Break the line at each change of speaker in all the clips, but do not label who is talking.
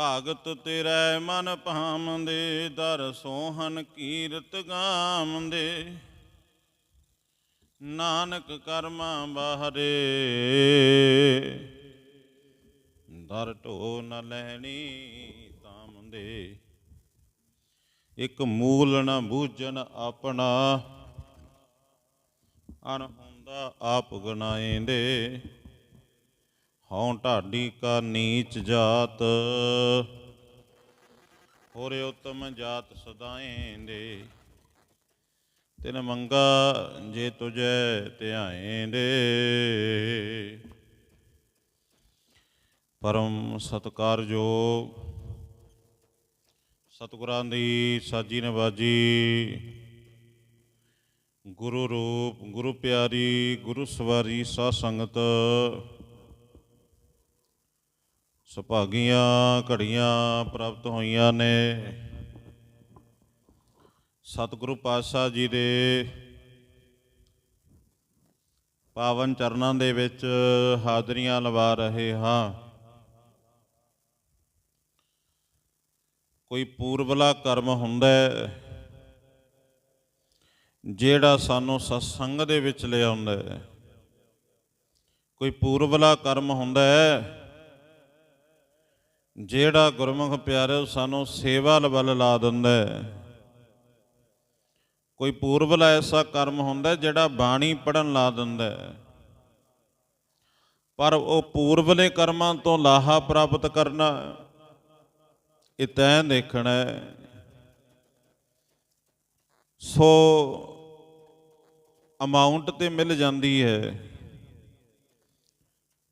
ਭਾਗਤ ਤੇਰੇ ਮਨ ਭਾਮਦੇ, ਦਰ ਸੋਹਨ ਕੀਰਤ ਗਾਮਦੇ। ਨਾਨਕ ਕਰਮਾ ਬਾਹਰੇ, ਦਰ ਢੋ ਨ ਲੈਣੀ ਤਾਮਦੇ ਇੱਕ ਮੂਲ ਨ ਬੂਝਣ ਆਪਣਾ ਅਨ ਹੁੰਦਾ ਆਪ ਗਨਾਏਂਦੇ ਹਉ ਢਾਡੀ ਕਾ ਨੀਚ ਜਾਤ। ਹੋਰੇ ਉਤਮ ਜਾਤ ਸਦਾਏਂਦੇ, ਤਿਨ ਮੰਗਾ ਜੇ ਤੁਝੈ ਧਿਆਏਂਦੇ। ਪਰਮ ਸਤਕਾਰਯੋਗ ਸਤਿਗੁਰਾਂ ਦੀ ਸਾਜੀ ਨਵਾਜੀ। ਗੁਰੂ ਰੂਪ, ਗੁਰੂ ਪਿਆਰੀ, ਗੁਰੂ ਸਵਾਰੀ ਸਾਧ ਸੰਗਤ ਸੁਭਾਗੀਆਂ ਘੜੀਆਂ ਪ੍ਰਾਪਤ ਹੋਈਆਂ ਨੇ। ਸਤਿਗੁਰੂ ਪਾਤਸ਼ਾਹ ਜੀ ਦੇ ਪਾਵਨ ਚਰਨਾਂ ਦੇ ਵਿੱਚ ਹਾਜ਼ਰੀਆਂ ਲਵਾ ਰਹੇ ਹਾਂ। ਕੋਈ ਪੂਰਬਲਾ ਕਰਮ ਹੁੰਦਾ ਜਿਹੜਾ ਸਾਨੂੰ ਸਤਸੰਗ ਦੇ ਵਿੱਚ ਲਿਆਉਂਦਾ ਕੋਈ ਪੂਰਬਲਾ ਕਰਮ ਹੁੰਦਾ ਹੈ ਜਿਹੜਾ ਗੁਰਮੁਖ ਪਿਆਰੇ ਸਾਨੂੰ ਸੇਵਾ ਵੱਲ ਲਾ ਦਿੰਦਾ ਕੋਈ ਪੂਰਵਲਾ ਐਸਾ ਕਰਮ ਹੁੰਦਾ ਜਿਹੜਾ ਬਾਣੀ ਪੜਨ ਲਾ ਦਿੰਦਾ ਪਰ ਉਹ ਪੂਰਬਲੇ ਕਰਮਾਂ ਤੋਂ ਲਾਹਾ ਪ੍ਰਾਪਤ ਕਰਨਾ ਇਹ ਤੈਂ ਦੇਖਣਾ ਸੋ ਅਮਾਉਂਟ ਤੇ ਮਿਲ ਜਾਂਦੀ ਹੈ,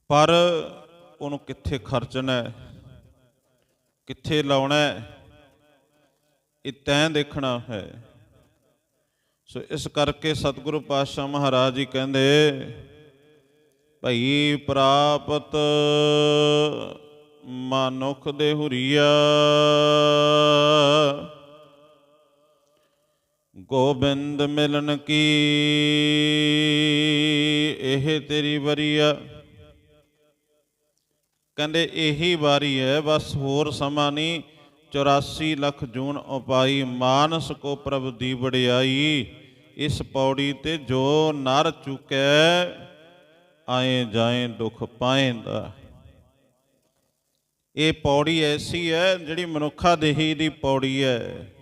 ਪਰ ਉਹਨੂੰ ਕਿੱਥੇ ਖਰਚਣਾ ਹੈ? ਕਿੱਥੇ ਲਾਉਣਾ ਇਹ ਤੈਂ ਦੇਖਣਾ ਹੈ। ਸੋ ਇਸ ਕਰਕੇ ਸਤਿਗੁਰੂ ਪਾਤਸ਼ਾਹ ਮਹਾਰਾਜ ਜੀ ਕਹਿੰਦੇ, ਭਈ ਪ੍ਰਾਪਤ ਮਨੁਖ ਦੇ ਹੁਰੀਆ, ਗੋਬਿੰਦ ਮਿਲਨ ਕੀ, ਇਹ ਤੇਰੀ ਵਰੀਆ ਕਹਿੰਦੇ ਇਹੀ ਵਾਰੀ ਹੈ, ਬਸ ਹੋਰ ਸਮਾਂ ਨਹੀਂ। 84 ਲੱਖ ਜੂਨ ਉਪਾਈ, ਮਾਨਸ ਕੋ ਪ੍ਰਭ ਦੀ ਵਡਿਆਈ ਇਸ ਪੌੜੀ ਤੇ ਜੋ ਨਰ ਚੁਕੈ, ਆਏ ਜਾਏ ਦੁਖ ਪਾਏਂਦਾ। ਇਹ ਪੌੜੀ ਐਸੀ ਹੈ, ਜਿਹੜੀ ਮਨੁੱਖਾ ਦੇਹੀ ਦੀ ਪੌੜੀ ਹੈ।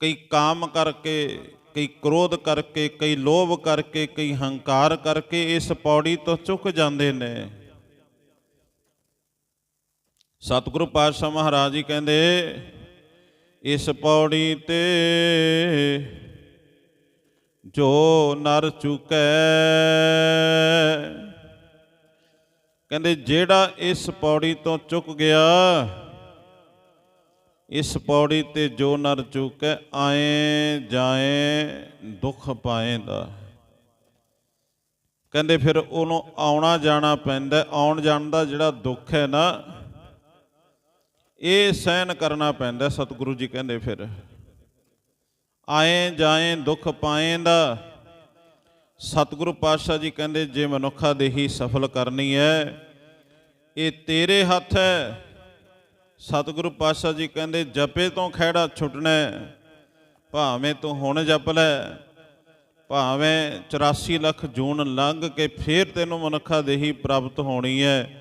ਕਈ ਕਾਮ ਕਰਕੇ, ਕਈ ਕ੍ਰੋਧ ਕਰਕੇ, ਕਈ ਲੋਭ ਕਰਕੇ, ਕਈ ਹੰਕਾਰ ਕਰਕੇ ਇਸ ਪੌੜੀ ਤੋਂ ਚੁੱਕ ਜਾਂਦੇ ਨੇ। ਸਤਿਗੁਰੂ ਪਾਤਸ਼ਾਹ ਮਹਾਰਾਜ ਜੀ ਕਹਿੰਦੇ, ਇਸ ਪੌੜੀ ਤੇ ਜੋ ਨਰ ਚੁਕੈ, ਕਹਿੰਦੇ ਜਿਹੜਾ ਇਸ ਪੌੜੀ ਤੋਂ ਚੁੱਕ ਗਿਆ, ਇਸ ਪੌੜੀ ਤੇ ਜੋ ਨਰ ਚੁਕੈ, ਆਏ ਜਾਏ ਦੁੱਖ ਪਾਏਂਦਾ। ਕਹਿੰਦੇ ਫਿਰ ਉਹਨੂੰ ਆਉਣਾ ਜਾਣਾ ਪੈਂਦਾ, ਆਉਣ ਜਾਣ ਦਾ ਜਿਹੜਾ ਦੁੱਖ ਹੈ ਨਾ ਇਹ ਸਹਿਨ ਕਰਨਾ ਪੈਂਦਾ, ਸਤਿਗੁਰੂ ਜੀ ਕਹਿੰਦੇ ਫਿਰ। ਆਏ ਜਾਏ ਦੁੱਖ ਪਾਏ ਦਾ। ਸਤਿਗੁਰੂ ਪਾਤਸ਼ਾਹ ਜੀ ਕਹਿੰਦੇ, ਜੇ ਮਨੁੱਖਾ ਦੇਹੀ ਸਫਲ ਕਰਨੀ ਹੈ ਇਹ ਤੇਰੇ ਹੱਥ ਹੈ ਸਤਿਗੁਰੂ ਪਾਤਸ਼ਾਹ ਜੀ ਕਹਿੰਦੇ, ਜਪੇ ਤੋਂ ਖਹਿੜਾ ਛੁੱਟਣਾ ਭਾਵੇਂ ਤੂੰ ਹੁਣ ਜਪ ਲੈ, ਭਾਵੇਂ 84 ਲੱਖ ਜੂਨ ਲੰਘ ਕੇ ਫੇਰ ਤੈਨੂੰ ਮਨੁੱਖਾ ਦੇਹੀ ਪ੍ਰਾਪਤ ਹੋਣੀ ਹੈ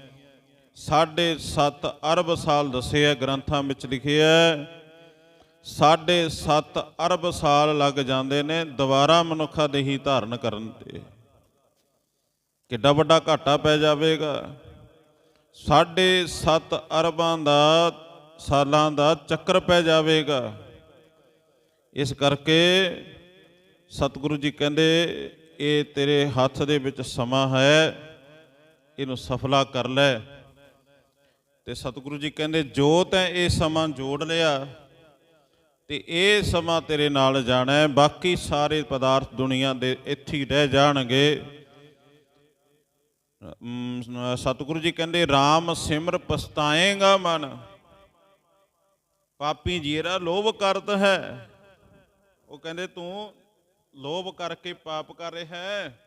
ਸਾਢੇ 7 ਅਰਬ ਸਾਲ ਦੱਸਿਆ ਗ੍ਰੰਥਾਂ ਵਿੱਚ ਲਿਖਿਆ ਹੈ। ਸਾਢੇ 7 ਅਰਬ ਸਾਲ ਲੱਗ ਜਾਂਦੇ ਨੇ, ਦੁਬਾਰਾ ਮਨੁੱਖਾ ਦੇਹੀ ਧਾਰਨ ਕਰਨ ਤੇ। ਕਿੱਡਾ ਵੱਡਾ ਘਾਟਾ ਪੈ ਜਾਵੇਗਾ। ਸਾਢੇ 7 ਅਰਬਾਂ ਦਾ, ਸਾਲਾਂ ਦਾ ਚੱਕਰ ਪੈ ਜਾਵੇਗਾ। ਇਸ ਕਰਕੇ ਸਤਿਗੁਰੂ ਜੀ ਕਹਿੰਦੇ, ਇਹ ਤੇਰੇ ਹੱਥ ਦੇ ਵਿੱਚ ਸਮਾਂ ਹੈ, ਇਹਨੂੰ ਸਫਲਾ ਕਰ ਲੈ। ਤੇ ਸਤਿਗੁਰੂ ਜੀ ਕਹਿੰਦੇ ਜੋ ਤੈਂ ਇਹ ਸਮਾਂ ਜੋੜ ਲਿਆ ਤੇ ਇਹ ਸਮਾਂ ਤੇਰੇ ਨਾਲ ਜਾਣਾ ਹੈ। ਬਾਕੀ ਸਾਰੇ ਪਦਾਰਥ ਦੁਨੀਆ ਦੇ ਇੱਥੇ ਹੀ ਰਹਿ ਜਾਣਗੇ। ਸਤਿਗੁਰੂ ਜੀ ਕਹਿੰਦੇ RAM ਸਿਮਰ ਪਛਤਾਏਗਾ ਮਨ। ਪਾਪੀ ਜੀਰਾ ਲੋਭ ਕਰਤ ਹੈ। ਉਹ ਕਹਿੰਦੇ, ਤੂੰ ਲੋਭ ਕਰਕੇ ਪਾਪ ਕਰ ਰਿਹਾ ਹੈ।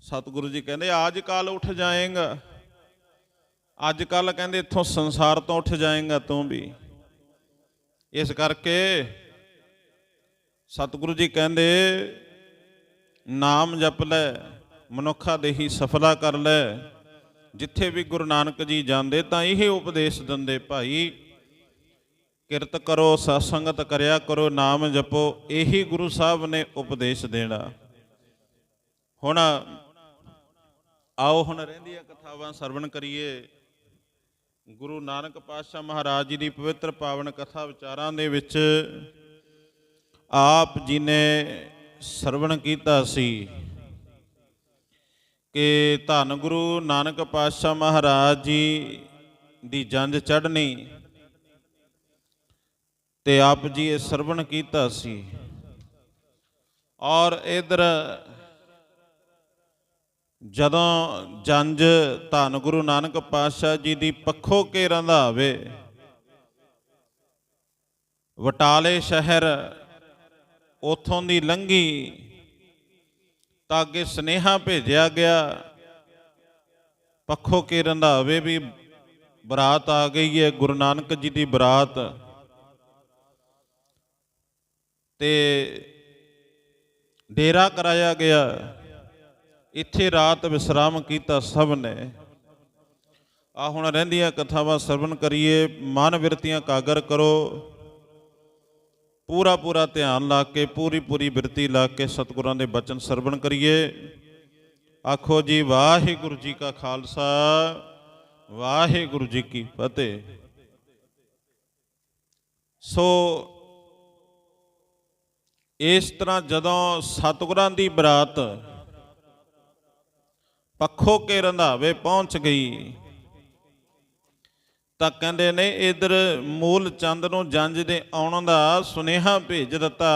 ਸਤਿਗੁਰੂ ਜੀ ਕਹਿੰਦੇ, ਆਜ ਕਾਲ ਉੱਠ ਜਾਏਗਾ। ਅੱਜ ਕੱਲ ਕਹਿੰਦੇ ਇੱਥੋਂ ਸੰਸਾਰ ਤੋਂ ਉੱਠ ਜਾਏਗਾ ਤੂੰ ਵੀ। ਇਸ ਕਰਕੇ ਸਤਿਗੁਰੂ ਜੀ ਕਹਿੰਦੇ, ਨਾਮ ਜਪ ਲੈ, ਮਨੁੱਖਾ ਦੇਹੀ ਸਫਲਾ ਕਰ ਲੈ। ਜਿੱਥੇ ਵੀ ਗੁਰੂ ਨਾਨਕ ਜੀ ਜਾਂਦੇ ਤਾਂ ਇਹ ਉਪਦੇਸ਼ ਦਿੰਦੇ, ਭਾਈ, ਕਿਰਤ ਕਰੋ, ਸਤਸੰਗਤ ਕਰਿਆ ਕਰੋ, ਨਾਮ ਜਪੋ। ਇਹੀ ਗੁਰੂ ਸਾਹਿਬ ਨੇ ਉਪਦੇਸ਼ ਦੇਣਾ। ਹੁਣ ਆਓ, ਹੁਣ ਰਹਿੰਦੀਆਂ ਕਥਾਵਾਂ ਸਰਵਣ ਕਰੀਏ। ਗੁਰੂ ਨਾਨਕ ਪਾਤਸ਼ਾਹ ਮਹਾਰਾਜ ਜੀ ਦੀ ਪਵਿੱਤਰ ਪਾਵਨ ਕਥਾ ਵਿਚਾਰਾਂ ਦੇ ਵਿੱਚ ਆਪ ਜੀ ਨੇ ਸਰਵਣ ਕੀਤਾ ਸੀ ਕਿ ਧੰਨ ਗੁਰੂ ਨਾਨਕ ਪਾਤਸ਼ਾਹ ਮਹਾਰਾਜ ਜੀ ਦੀ ਜੰਜ ਚੜ੍ਹਨੀ ਤੇ ਆਪ ਜੀ ਇਹ ਸਰਵਣ ਕੀਤਾ ਸੀ। ਔਰ ਇਧਰ ਜਦੋਂ ਜੰਜ ਧੰਨ ਗੁਰੂ ਨਾਨਕ ਪਾਤਸ਼ਾਹ ਜੀ ਦੀ ਪੱਖੋਂ ਕੇ ਰੰਧਾਵੇ ਵਟਾਲੇ ਸ਼ਹਿਰ ਉਥੋਂ ਦੀ ਲੰਘੀ, ਤਾਂ ਅੱਗੇ ਸਨੇਹਾ ਭੇਜਿਆ ਗਿਆ, ਪੱਖੋਂ ਕੇ ਰੰਧਾਵੇ ਵੀ ਬਰਾਤ ਆ ਗਈ ਹੈ ਗੁਰੂ ਨਾਨਕ ਜੀ ਦੀ ਬਰਾਤ। ਤੇ ਡੇਰਾ ਕਰਾਇਆ ਗਿਆ। ਇੱਥੇ ਰਾਤ ਵਿਸਰਾਮ ਕੀਤਾ ਸਭ ਨੇ। ਆ ਹੁਣ ਰਹਿੰਦੀਆਂ ਕਥਾਵਾਂ ਸਰਵਣ ਕਰੀਏ, ਮਨ ਵਿਰਤੀਆਂ ਕਾਗਰ ਕਰੋ। ਪੂਰਾ ਪੂਰਾ ਧਿਆਨ ਲਾ ਕੇ, ਪੂਰੀ ਪੂਰੀ ਬਿਰਤੀ ਲਾ ਕੇ ਸਤਿਗੁਰਾਂ ਦੇ ਬਚਨ ਸਰਵਣ ਕਰੀਏ। ਆਖੋ ਜੀ, ਵਾਹਿਗੁਰੂ ਜੀ ਕਾ ਖਾਲਸਾ, ਵਾਹਿਗੁਰੂ ਜੀ ਕੀ ਫਤਿਹ। ਸੋ ਇਸ ਤਰ੍ਹਾਂ ਜਦੋਂ ਸਤਿਗੁਰਾਂ ਦੀ ਬਰਾਤ ਪੱਖੋ ਕੇ ਰੰਧਾਵੇ ਪਹੁੰਚ ਗਈ। ਤਾਂ ਕਹਿੰਦੇ ਨੇ, ਇਧਰ ਮੂਲ ਚੰਦ ਨੂੰ ਜੰਜ ਦੇ ਆਉਣ ਦਾ ਸੁਨੇਹਾ ਭੇਜ ਦਿੱਤਾ।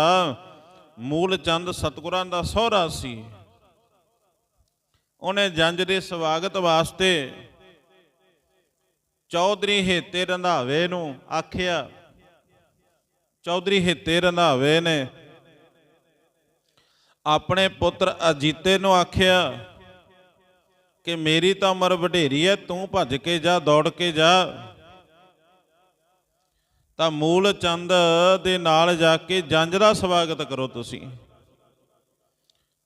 ਮੂਲ ਚੰਦ ਸਤਿਗੁਰਾਂ ਦਾ ਸਹੁਰਾ ਸੀ। ਉਹਨੇ ਜੰਜ ਦੇ ਸਵਾਗਤ ਵਾਸਤੇ ਚੌਧਰੀ ਹੇਤੇ ਰੰਧਾਵੇ ਨੂੰ ਆਖਿਆ। ਚੌਧਰੀ ਹੇਤੇ ਰੰਧਾਵੇ ਨੇ ਆਪਣੇ ਪੁੱਤਰ ਅਜੀਤੇ ਨੂੰ ਆਖਿਆ ਕਿ ਮੇਰੀ ਤਾਂ ਉਮਰ ਵਡੇਰੀ ਹੈ ਤੂੰ ਭੱਜ ਕੇ ਜਾ, ਦੌੜ ਕੇ ਜਾ। ਤਾਂ ਮੂਲ ਚੰਦ ਦੇ ਨਾਲ ਜਾ ਕੇ ਜੰਜ ਦਾ ਸਵਾਗਤ ਕਰੋ ਤੁਸੀਂ।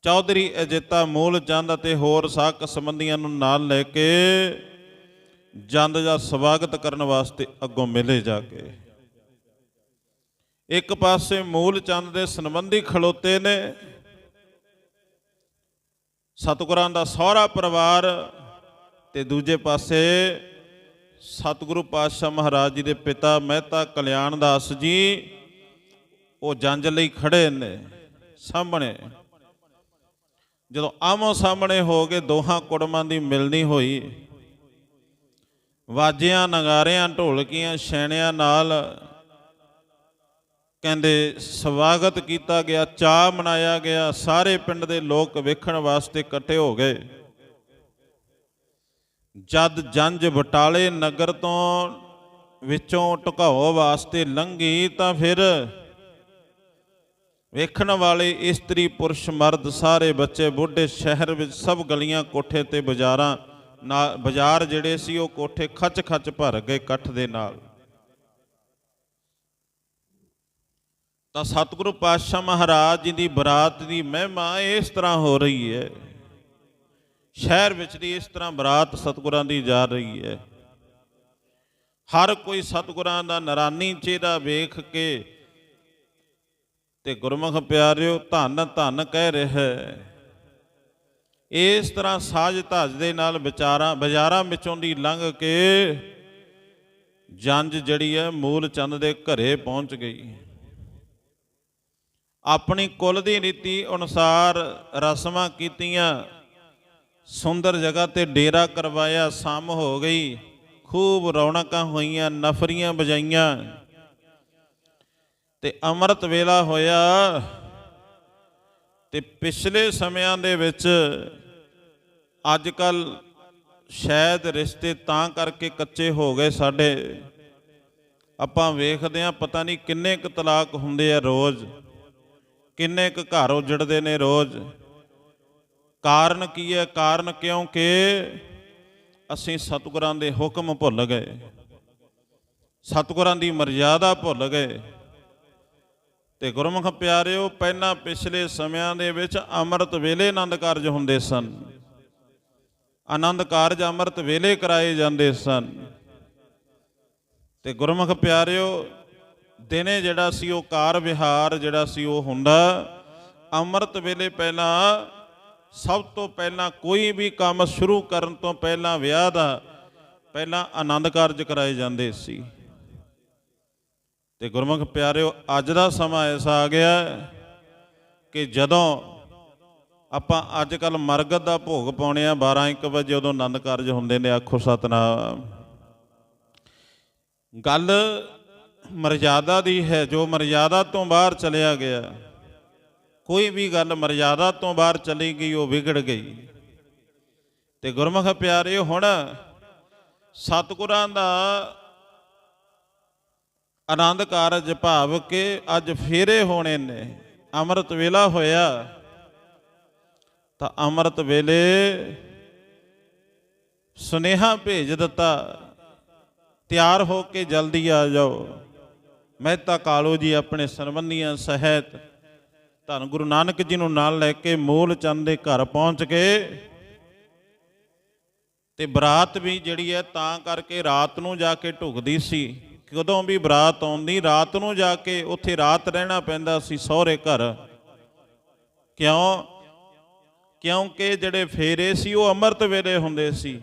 ਚੌਧਰੀ ਅਜੇਤਾ ਮੂਲ ਚੰਦ ਅਤੇ ਹੋਰ ਸਾਕ ਸੰਬੰਧੀਆਂ ਨੂੰ ਨਾਲ ਲੈ ਕੇ ਜੰਦ ਦਾ ਸਵਾਗਤ ਕਰਨ ਵਾਸਤੇ ਅੱਗੋਂ ਮਿਲੇ ਜਾ ਕੇ। ਇੱਕ ਪਾਸੇ ਮੂਲ ਚੰਦ ਦੇ ਸੰਬੰਧੀ ਖਲੋਤੇ ਨੇ ਸਤਿਗੁਰਾਂ ਦਾ ਸਹੁਰਾ ਪਰਿਵਾਰ ਤੇ ਦੂਜੇ ਪਾਸੇ ਸਤਿਗੁਰੂ ਪਾਤਸ਼ਾਹ ਮਹਾਰਾਜ ਜੀ ਦੇ ਪਿਤਾ ਮਹਿਤਾ ਕਲਿਆਣ ਦਾਸ ਜੀ, ਉਹ ਜੰਜ ਲਈ ਖੜੇ ਨੇ ਸਾਹਮਣੇ। ਜਦੋਂ ਆਮੋ ਸਾਹਮਣੇ ਹੋ ਕੇ ਦੋਹਾਂ ਕੁੜਮਾਂ ਦੀ ਮਿਲਣੀ ਹੋਈ, ਵਾਜਿਆਂ, ਨਗਾਰਿਆਂ, ਢੋਲਕੀਆਂ, ਛੈਣਿਆਂ ਨਾਲ ਕਹਿੰਦੇ, ਸਵਾਗਤ ਕੀਤਾ ਗਿਆ ਚਾਹ ਮਨਾਇਆ ਗਿਆ, ਸਾਰੇ ਪਿੰਡ ਦੇ ਲੋਕ ਵੇਖਣ ਵਾਸਤੇ ਇਕੱਠੇ ਹੋ ਗਏ। ਜਦ ਜੰਜ ਬਟਾਲੇ ਨਗਰ ਤੋਂ ਵਿੱਚੋਂ ਢਕਾਓ ਵਾਸਤੇ ਲੰਘੀ ਤਾਂ ਫਿਰ ਵੇਖਣ ਵਾਲੇ ਇਸਤਰੀ ਪੁਰਸ਼ ਮਰਦ ਸਾਰੇ ਬੱਚੇ ਬੁੱਢੇ ਸ਼ਹਿਰ ਵਿੱਚ ਸਭ ਗਲੀਆਂ, ਕੋਠੇ ਤੇ ਬਾਜ਼ਾਰਾਂ ਨਾਲ, ਬਾਜ਼ਾਰ ਜਿਹੜੇ ਸੀ ਉਹ ਕੋਠੇ ਖੱਚ ਖੱਚ ਭਰ ਗਏ ਇਕੱਠ ਦੇ ਨਾਲ। ਤਾਂ ਸਤਿਗੁਰੂ ਪਾਤਸ਼ਾਹ ਮਹਾਰਾਜ ਜੀ ਦੀ ਬਰਾਤ ਦੀ ਮਹਿਮਾ ਇਸ ਤਰ੍ਹਾਂ ਹੋ ਰਹੀ ਹੈ। ਸ਼ਹਿਰ ਵਿੱਚ ਦੀ ਇਸ ਤਰ੍ਹਾਂ ਬਰਾਤ ਸਤਿਗੁਰਾਂ ਦੀ ਜਾ ਰਹੀ ਹੈ। ਹਰ ਕੋਈ ਸਤਿਗੁਰਾਂ ਦਾ ਨਰਾਨੀ ਚਿਹਰਾ ਵੇਖ ਕੇ ਤੇ ਗੁਰਮੁਖ ਪਿਆਰਿਓ, ਧੰਨ ਧੰਨ ਕਹਿ ਰਿਹਾ ਹੈ। ਇਸ ਤਰ੍ਹਾਂ ਸਾਜ ਧਾਜ ਦੇ ਨਾਲ ਵਿਚਾਰਾਂ, ਬਾਜ਼ਾਰਾਂ ਵਿੱਚੋਂ ਦੀ ਲੰਘ ਕੇ ਜੰਜ ਜਿਹੜੀ ਹੈ ਮੂਲ ਚੰਦ ਦੇ ਘਰੇ ਪਹੁੰਚ ਗਈ। ਆਪਣੀ ਕੁਲ ਦੀ ਰੀਤੀ ਅਨੁਸਾਰ ਰਸਮਾਂ ਕੀਤੀਆਂ, ਸੁੰਦਰ ਜਗ੍ਹਾ ਤੇ ਡੇਰਾ ਕਰਵਾਇਆ, ਸਮ ਹੋ ਗਈ, ਖੂਬ ਰੌਣਕਾਂ ਹੋਈਆਂ, ਨਫਰੀਆਂ ਵਜਾਈਆਂ। ਤੇ ਅੰਮ੍ਰਿਤ ਵੇਲਾ ਹੋਇਆ ਤੇ ਪਿਛਲੇ ਸਮਿਆਂ ਦੇ ਵਿੱਚ ਅੱਜ ਕੱਲ ਸ਼ਾਇਦ ਰਿਸ਼ਤੇ ਤਾਂ ਕਰਕੇ ਕੱਚੇ ਹੋ ਗਏ ਸਾਡੇ। ਆਪਾਂ ਵੇਖਦੇ ਆਂ ਪਤਾ ਨਹੀਂ ਕਿੰਨੇ ਕੁ ਤਲਾਕ ਹੁੰਦੇ ਆ ਰੋਜ਼। ਕਿੰਨੇ ਕੁ ਘਰ ਉਜੜਦੇ ਨੇ ਰੋਜ਼? ਕਾਰਨ ਕੀ ਹੈ? ਕਾਰਨ ਕਿਉਂਕਿ ਅਸੀਂ ਸਤਿਗੁਰਾਂ ਦੇ ਹੁਕਮ ਭੁੱਲ ਗਏ। ਸਤਿਗੁਰਾਂ ਦੀ ਮਰਜ਼ਾਦਾ ਭੁੱਲ ਗਏ। ਤੇ ਗੁਰਮੁਖ ਪਿਆਰਿਓ, ਪਹਿਲਾਂ ਪਿਛਲੇ ਸਮਿਆਂ ਦੇ ਵਿੱਚ ਅੰਮ੍ਰਿਤ ਵੇਲੇ ਆਨੰਦ ਕਾਰਜ ਹੁੰਦੇ ਸਨ। ਆਨੰਦ ਕਾਰਜ ਅੰਮ੍ਰਿਤ ਵੇਲੇ ਕਰਾਏ ਜਾਂਦੇ ਸਨ। ਤੇ ਗੁਰਮੁਖ ਪਿਆਰਿਓ ਦਿਨੇ ਜਿਹੜਾ ਸੀ ਉਹ ਕਾਰ ਵਿਹਾਰ ਜਿਹੜਾ ਸੀ ਉਹ ਹੁੰਦਾ। ਅੰਮ੍ਰਿਤ ਵੇਲੇ ਪਹਿਲਾਂ ਸਭ ਤੋਂ ਪਹਿਲਾਂ ਕੋਈ ਵੀ ਕੰਮ ਸ਼ੁਰੂ ਕਰਨ ਤੋਂ ਪਹਿਲਾਂ ਵਿਆਹ ਦਾ ਪਹਿਲਾਂ ਆਨੰਦ ਕਾਰਜ ਕਰਾਏ ਜਾਂਦੇ ਸੀ। ਤੇ ਗੁਰਮੁਖ ਪਿਆਰਿਓ, ਅੱਜ ਦਾ ਸਮਾਂ ਐਸਾ ਆ ਗਿਆ ਕਿ ਜਦੋਂ ਆਪਾਂ ਅੱਜ ਕੱਲ ਮਰਗਤ ਦਾ ਭੋਗ ਪਾਉਣੇ ਆ 12 1 ਵਜੇ ਉਦੋਂ ਆਨੰਦ ਕਾਰਜ ਹੁੰਦੇ ਨੇ, ਆਖੋ ਸਤਨਾਮ। ਗੱਲ ਮਰਜ਼ਾਦਾ ਦੀ ਹੈ, ਜੋ ਮਰਜ਼ਾਦਾ ਤੋਂ ਬਾਹਰ ਚਲਿਆ ਗਿਆ। ਕੋਈ ਵੀ ਗੱਲ ਮਰਜ਼ਾਦਾ ਤੋਂ ਬਾਹਰ ਚਲੀ ਗਈ, ਉਹ ਵਿਗੜ ਗਈ। ਤੇ ਗੁਰਮੁਖ ਪਿਆਰੇ ਹੁਣ ਸਤਿਗੁਰਾਂ ਦਾ ਆਨੰਦ ਕਾਰਜ ਭਾਵ ਕੇ ਅੱਜ ਫੇਰੇ ਹੋਣੇ ਨੇ। ਅੰਮ੍ਰਿਤ ਵੇਲਾ ਹੋਇਆ। ਤਾਂ ਅੰਮ੍ਰਿਤ ਵੇਲੇ ਸੁਨੇਹਾ ਭੇਜ ਦਿੱਤਾ, ਤਿਆਰ ਹੋ ਕੇ ਜਲਦੀ ਆ ਜਾਓ। ਮਹਿਤਾ ਕਾਲੋ ਜੀ ਆਪਣੇ ਸਰਬੰਧੀਆਂ ਸਹਿਤ ਧੰਨ ਗੁਰੂ ਨਾਨਕ ਜੀ ਨੂੰ ਨਾਲ ਲੈ ਕੇ ਮੂਲ ਚੰਦ ਦੇ ਘਰ ਪਹੁੰਚ ਕੇ ਤੇ ਬਰਾਤ ਵੀ ਜਿਹੜੀ ਹੈ ਤਾਂ ਕਰਕੇ ਰਾਤ ਨੂੰ ਜਾ ਕੇ ਢੁਕਦੀ ਸੀ। ਕਦੋਂ ਵੀ ਬਰਾਤ ਆਉਂਦੀ, ਰਾਤ ਨੂੰ ਜਾ ਕੇ ਉੱਥੇ ਰਾਤ ਰਹਿਣਾ ਪੈਂਦਾ ਸੀ ਸਹੁਰੇ ਘਰ। ਕਿਉਂ? ਕਿਉਂਕਿ ਜਿਹੜੇ ਫੇਰੇ ਸੀ ਉਹ ਅੰਮ੍ਰਿਤ ਵੇਲੇ ਹੁੰਦੇ ਸੀ।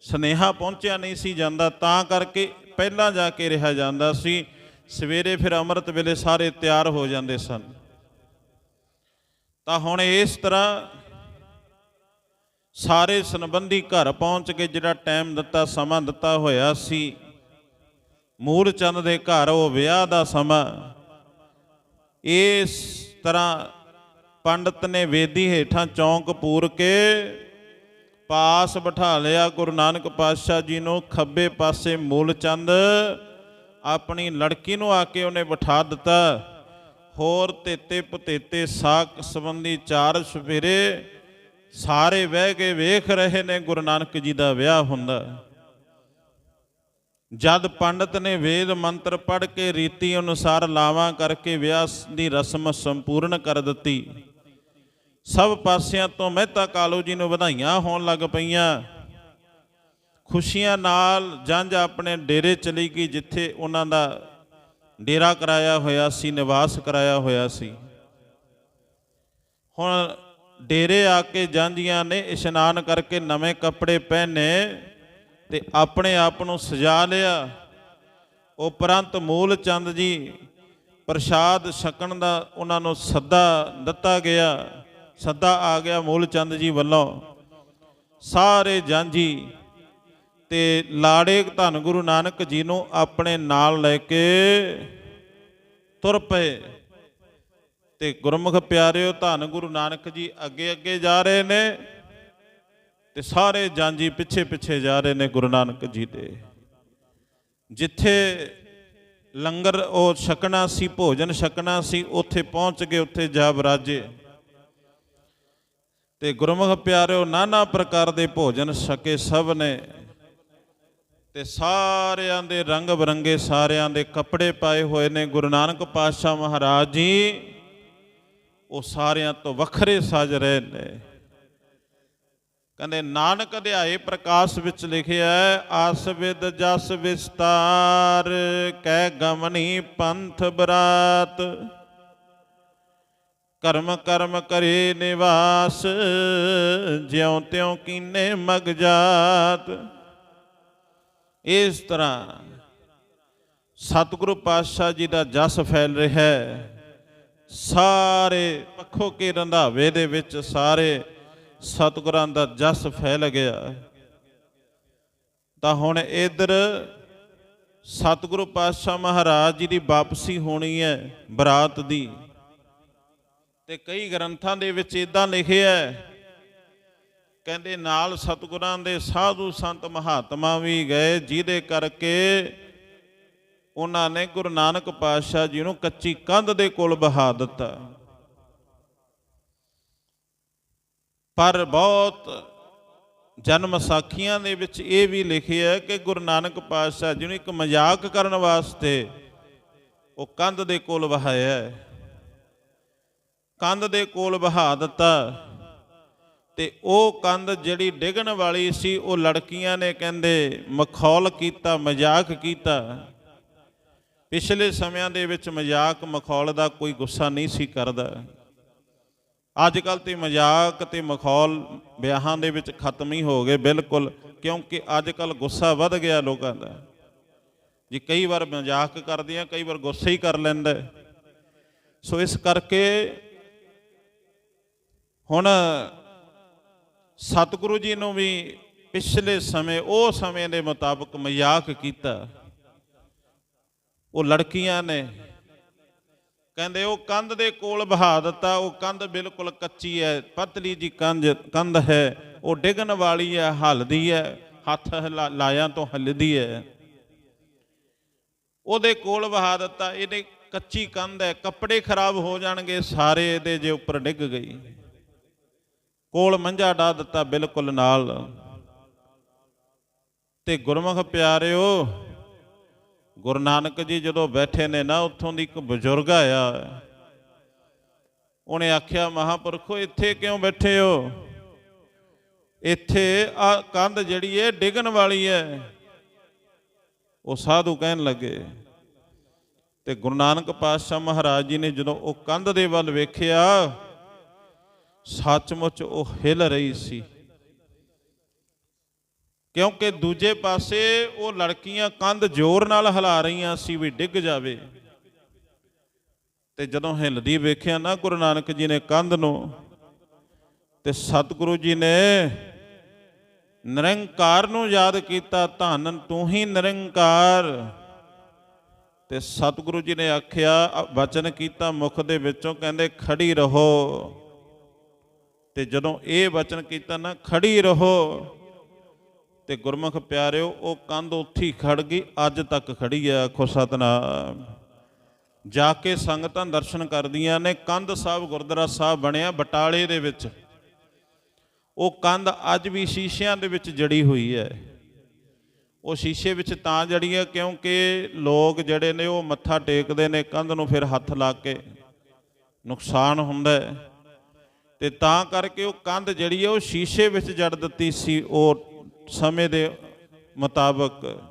ਸਨੇਹਾ ਪਹੁੰਚਿਆ ਨਹੀਂ ਸੀ ਜਾਂਦਾ, ਤਾਂ ਕਰਕੇ ਪਹਿਲਾਂ ਜਾ ਕੇ ਰਿਹਾ ਜਾਂਦਾ ਸੀ। ਸਵੇਰੇ ਫਿਰ ਅੰਮ੍ਰਿਤ ਵੇਲੇ ਸਾਰੇ ਤਿਆਰ ਹੋ ਜਾਂਦੇ ਸਨ। ਤਾਂ ਹੁਣ ਇਸ ਤਰ੍ਹਾਂ ਸਾਰੇ ਸੰਬੰਧੀ ਘਰ ਪਹੁੰਚ ਕੇ ਜਿਹੜਾ ਟਾਈਮ ਦਿੱਤਾ, ਸਮਾਂ ਦਿੱਤਾ ਹੋਇਆ ਸੀ, ਮੂਲ ਚੰਦ ਦੇ ਘਰ, ਉਹ ਵਿਆਹ ਦਾ ਸਮਾਂ, ਇਸ ਤਰ੍ਹਾਂ ਪੰਡਤ ਨੇ ਵੇਦੀ ਹੇਠਾਂ ਚੌਂਕ ਪੂਰ ਕੇ ਪਾਸ ਬਿਠਾ ਲਿਆ। ਗੁਰੂ ਨਾਨਕ ਪਾਤਸ਼ਾਹ ਜੀ ਨੂੰ ਖੱਬੇ ਪਾਸੇ ਮੂਲ ਚੰਦ ਆਪਣੀ ਲੜਕੀ ਨੂੰ ਆ ਕੇ ਉਹਨੇ ਬਿਠਾ ਦਿੱਤਾ। ਹੋਰ ਤੇਤੇ ਪਤੇਤੇ ਸਾਕ ਸੰਬੰਧੀ ਚਾਰ ਸਵੇਰੇ ਸਾਰੇ ਵਹਿ ਕੇ ਵੇਖ ਰਹੇ ਨੇ ਗੁਰੂ ਨਾਨਕ ਜੀ ਦਾ ਵਿਆਹ ਹੁੰਦਾ। ਜਦ ਪੰਡਤ ਨੇ ਵੇਦ ਮੰਤਰ ਪੜ੍ਹ ਕੇ ਰੀਤੀ ਅਨੁਸਾਰ ਲਾਵਾਂ ਕਰਕੇ ਵਿਆਹ ਦੀ ਰਸਮ ਸੰਪੂਰਨ ਕਰ ਦਿੱਤੀ। ਸਭ ਪਾਸਿਆਂ ਤੋਂ ਮਹਿਤਾ ਕਾਲੂ ਜੀ ਨੂੰ ਵਧਾਈਆਂ ਹੋਣ ਲੱਗ ਪਈਆਂ। ਖੁਸ਼ੀਆਂ ਨਾਲ ਜੰਜ ਆਪਣੇ ਡੇਰੇ ਚਲੀ ਗਈ ਜਿੱਥੇ ਉਹਨਾਂ ਦਾ ਡੇਰਾ ਕਰਾਇਆ ਹੋਇਆ ਸੀ, ਨਿਵਾਸ ਕਰਾਇਆ ਹੋਇਆ ਸੀ। ਹੁਣ ਡੇਰੇ ਆ ਕੇ ਜਾਂਦੀਆਂ ਨੇ ਇਸ਼ਨਾਨ ਕਰਕੇ ਨਵੇਂ ਕੱਪੜੇ ਪਹਿਨੇ ਤੇ ਆਪਣੇ ਆਪ ਨੂੰ ਸਜਾ ਲਿਆ। ਉਪਰੰਤ ਮੂਲ ਚੰਦ ਜੀ ਪ੍ਰਸ਼ਾਦ ਛਕਣ ਦਾ ਉਹਨਾਂ ਨੂੰ ਸੱਦਾ ਦਿੱਤਾ ਗਿਆ, ਸੱਦਾ ਆ ਗਿਆ ਮੂਲ ਚੰਦ ਜੀ ਵੱਲੋਂ। ਸਾਰੇ ਜਾਂਜੀ ਤੇ ਲਾੜੇ ਧੰਨ ਗੁਰੂ ਨਾਨਕ ਜੀ ਨੂੰ ਆਪਣੇ ਨਾਲ ਲੈ ਕੇ ਤੁਰ ਪਏ। ਤੇ ਗੁਰਮੁਖ ਪਿਆਰਿਓ, ਧੰਨ ਗੁਰੂ ਨਾਨਕ ਜੀ ਅੱਗੇ ਅੱਗੇ ਜਾ ਰਹੇ ਨੇ ਤੇ ਸਾਰੇ ਜਾਂਜੀ ਪਿੱਛੇ ਪਿੱਛੇ ਜਾ ਰਹੇ ਨੇ ਗੁਰੂ ਨਾਨਕ ਜੀ ਦੇ। ਜਿੱਥੇ ਲੰਗਰ, ਉਹ ਛਕਣਾ ਸੀ, ਭੋਜਨ ਛਕਣਾ ਸੀ, ਉੱਥੇ ਪਹੁੰਚ ਗਏ, ਉੱਥੇ ਜਾ ਬਰਾਜੇ ਤੇ ਗੁਰਮੁਖ ਪਿਆਰਿਓ, ਨਾਨਾ ਪ੍ਰਕਾਰ ਦੇ ਭੋਜਨ ਛਕੇ ਸਭ ਨੇ। ਤੇ ਸਾਰਿਆਂ ਦੇ ਰੰਗ ਬਰੰਗੇ, ਸਾਰਿਆਂ ਦੇ ਕੱਪੜੇ ਪਾਏ ਹੋਏ ਨੇ। ਗੁਰੂ ਨਾਨਕ ਪਾਤਸ਼ਾਹ ਮਹਾਰਾਜ ਜੀ, ਉਹ ਸਾਰਿਆਂ ਤੋਂ ਵੱਖਰੇ ਸਜ ਰਹੇ ਨੇ। ਕਹਿੰਦੇ, ਨਾਨਕ ਅਧਿਆਏ ਪ੍ਰਕਾਸ਼ ਵਿੱਚ ਲਿਖਿਆ ਹੈ, ਆਸ ਵਿਦ ਜਸ ਵਿਸਤਾਰ, ਕਹਿ ਗਮਨੀ ਪੰਥ ਬਰਾਤ। ਕਰਮ ਕਰਮ ਕਰੇ ਨਿਵਾਸ, ਜਿਉ ਤਿਉ ਕੀਨੇ ਮਗ ਜਾਤ। ਇਸ ਤਰ੍ਹਾਂ ਸਤਿਗੁਰੂ ਪਾਤਸ਼ਾਹ ਜੀ ਦਾ ਜਸ ਫੈਲ ਰਿਹਾ ਹੈ। ਸਾਰੇ ਪੱਖੋ ਕੇ ਰੰਧਾਵੇ ਦੇ ਵਿੱਚ ਸਾਰੇ ਸਤਿਗੁਰਾਂ ਦਾ ਜਸ ਫੈਲ ਗਿਆ। ਤਾਂ ਹੁਣ ਇਧਰ ਸਤਿਗੁਰੂ ਪਾਤਸ਼ਾਹ ਮਹਾਰਾਜ ਜੀ ਦੀ ਵਾਪਸੀ ਹੋਣੀ ਹੈ ਬਰਾਤ ਦੀ। ਤੇ ਕਈ ਗ੍ਰੰਥਾਂ ਦੇ ਵਿੱਚ ਇਦਾਂ ਲਿਖਿਆ ਹੈ ਕਹਿੰਦੇ, ਨਾਲ ਸਤਿਗੁਰਾਂ ਦੇ ਸਾਧੂ ਸੰਤ ਮਹਾਤਮਾ ਵੀ ਗਏ, ਜਿਹਦੇ ਕਰਕੇ ਉਹਨਾਂ ਨੇ ਗੁਰੂ ਨਾਨਕ ਪਾਤਸ਼ਾਹ ਜੀ ਨੂੰ ਕੱਚੀ ਕੰਧ ਦੇ ਕੋਲ ਬਹਾ ਦਿੱਤਾ। ਪਰ ਬਹੁਤ ਜਨਮ ਸਾਖੀਆਂ ਦੇ ਵਿੱਚ ਇਹ ਵੀ ਲਿਖਿਆ ਹੈ ਕਿ ਗੁਰੂ ਨਾਨਕ ਪਾਤਸ਼ਾਹ ਜੀ ਨੂੰ ਇੱਕ ਮਜ਼ਾਕ ਕਰਨ ਵਾਸਤੇ ਉਹ ਕੰਧ ਦੇ ਕੋਲ ਵਹਾਇਆ ਕੰਧ ਦੇ ਕੋਲ ਵਹਾ ਦਿੱਤਾ। ਤੇ ਉਹ ਕੰਧ ਜਿਹੜੀ ਡਿੱਗਣ ਵਾਲੀ ਸੀ, ਉਹ ਲੜਕੀਆਂ ਨੇ ਕਹਿੰਦੇ ਮਖੌਲ ਕੀਤਾ, ਮਜ਼ਾਕ ਕੀਤਾ। ਪਿਛਲੇ ਸਮਿਆਂ ਦੇ ਵਿੱਚ ਮਜ਼ਾਕ ਮਖੌਲ ਦਾ ਕੋਈ ਗੁੱਸਾ ਨਹੀਂ ਸੀ ਕਰਦਾ। ਅੱਜ ਕੱਲ ਤੇ ਮਜ਼ਾਕ ਤੇ ਮਖੌਲ ਵਿਆਹਾਂ ਦੇ ਵਿੱਚ ਖਤਮ ਹੀ ਹੋ ਗਏ ਬਿਲਕੁਲ, ਕਿਉਂਕਿ ਅੱਜ ਕੱਲ ਗੁੱਸਾ ਵੱਧ ਗਿਆ ਲੋਕਾਂ ਦਾ। ਜੀ, ਕਈ ਵਾਰ ਮਜ਼ਾਕ ਕਰਦੇ ਆ ਕਈ ਵਾਰ ਗੁੱਸੇ ਹੀ ਕਰ ਲੈਂਦਾ। ਸੋ ਇਸ ਕਰਕੇ ਹੁਣ ਸਤਿਗੁਰੂ ਜੀ ਨੂੰ ਵੀ ਪਿਛਲੇ ਸਮੇਂ, ਉਹ ਸਮੇਂ ਦੇ ਮੁਤਾਬਕ ਮਜ਼ਾਕ ਕੀਤਾ। ਉਹ ਲੜਕੀਆਂ ਨੇ, ਕਹਿੰਦੇ ਉਹ ਕੰਧ ਦੇ ਕੋਲ ਬਹਾ ਦਿੱਤਾ, ਉਹ ਕੰਧ ਬਿਲਕੁਲ ਕੱਚੀ ਹੈ, ਪਤਲੀ ਜੀ ਕੰਧ ਕੰਧ ਹੈ, ਉਹ ਡਿੱਗਣ ਵਾਲੀ ਹੈ, ਹਲਦੀ ਹੈ, ਹੱਥ ਲਾਇਆ ਤੋਂ ਹਲਦੀ ਹੈ। ਉਹਦੇ ਕੋਲ ਬਹਾ ਦਿੱਤਾ ਇਹਦੇ ਕੱਚੀ ਕੰਧ ਹੈ, ਕੱਪੜੇ ਖਰਾਬ ਹੋ ਜਾਣਗੇ, ਸਾਰੇ ਇਹਦੇ ਜੇ ਉੱਪਰ ਡਿੱਗ ਗਈ। ਕੋਲ ਮੰਝਾ ਡਾ ਦਿੱਤਾ ਬਿਲਕੁਲ ਨਾਲ। ਤੇ ਗੁਰਮੁਖ ਪਿਆਰਿਓ, ਗੁਰੂ ਨਾਨਕ ਜੀ ਜਦੋਂ ਬੈਠੇ ਨੇ ਨਾ, ਉੱਥੋਂ ਦੀ ਇੱਕ ਬਜ਼ੁਰਗ ਆਇਆ। ਉਹਨੇ ਆਖਿਆ, ਮਹਾਪੁਰਖੋ, ਇੱਥੇ ਕਿਉਂ ਬੈਠੇ ਹੋ? ਇੱਥੇ ਆ ਕੰਧ ਜਿਹੜੀ ਹੈ ਡਿੱਗਣ ਵਾਲੀ ਹੈ ਉਹ ਸਾਧੂ ਕਹਿਣ ਲੱਗੇ। ਤੇ ਗੁਰੂ ਨਾਨਕ ਪਾਤਸ਼ਾਹ ਮਹਾਰਾਜ ਜੀ ਨੇ ਜਦੋਂ ਉਹ ਕੰਧ ਦੇ ਵੱਲ ਵੇਖਿਆ ਸੱਚਮੁੱਚ ਉਹ ਹਿਲ ਰਹੀ ਸੀ। ਕਿਉਂਕਿ ਦੂਜੇ ਪਾਸੇ ਉਹ ਲੜਕੀਆਂ ਕੰਧ ਜ਼ੋਰ ਨਾਲ ਹਿਲਾ ਰਹੀਆਂ ਸੀ ਵੀ ਡਿੱਗ ਜਾਵੇ। ਤੇ ਜਦੋਂ ਹਿਲਦੀ ਵੇਖਿਆ ਨਾ ਗੁਰੂ ਨਾਨਕ ਜੀ ਨੇ ਕੰਧ ਨੂੰ, ਤੇ ਸਤਿਗੁਰੂ ਜੀ ਨੇ ਨਿਰੰਕਾਰ ਨੂੰ ਯਾਦ ਕੀਤਾ, ਧੰਨ ਤੂੰ ਹੀ ਨਿਰੰਕਾਰ। ਤੇ ਸਤਿਗੁਰੂ ਜੀ ਨੇ ਆਖਿਆ ਵਚਨ ਕੀਤਾ, ਮੁਖ ਦੇ ਵਿੱਚੋਂ ਕਹਿੰਦੇ, ਖੜੀ ਰਹੋ। ਤੇ ਜਦੋਂ ਇਹ ਵਚਨ ਕੀਤਾ ਨਾ ਖੜੀ ਰਹੋ ਤੇ ਗੁਰਮੁਖ ਪਿਆਰਿਓ, ਉਹ ਕੰਧ ਉੱਥੀ ਖੜ ਗਈ, ਅੱਜ ਤੱਕ ਖੜੀ ਆ ਆਖੋ ਸਤਨਾਮ। ਜਾ ਕੇ ਸੰਗਤਾਂ ਦਰਸ਼ਨ ਕਰਦੀਆਂ ਨੇ, ਕੰਧ ਸਾਹਿਬ ਗੁਰਦੁਆਰਾ ਸਾਹਿਬ ਬਣਿਆ ਬਟਾਲੇ ਦੇ ਵਿੱਚ। ਉਹ ਕੰਧ ਅੱਜ ਵੀ ਸ਼ੀਸ਼ਿਆਂ ਦੇ ਵਿੱਚ ਜੜੀ ਹੋਈ ਹੈ। ਉਹ ਸ਼ੀਸ਼ੇ ਵਿੱਚ ਤਾਂ ਜੜੀ ਹੈ ਕਿਉਂਕਿ ਲੋਕ ਜਿਹੜੇ ਨੇ ਉਹ ਮੱਥਾ ਟੇਕਦੇ ਨੇ, ਕੰਧ ਨੂੰ ਫਿਰ ਹੱਥ ਲਾ ਕੇ ਨੁਕਸਾਨ ਹੁੰਦਾ ਹੈ। ਤੇ ਤਾਂ ਕਰਕੇ ਉਹ ਕੰਧ ਜਿਹੜੀ ਹੈ ਉਹ ਸ਼ੀਸ਼ੇ ਵਿੱਚ ਜੜ ਦਿੱਤੀ ਸੀ ਉਹ ਸਮੇਂ ਦੇ ਮੁਤਾਬਕ।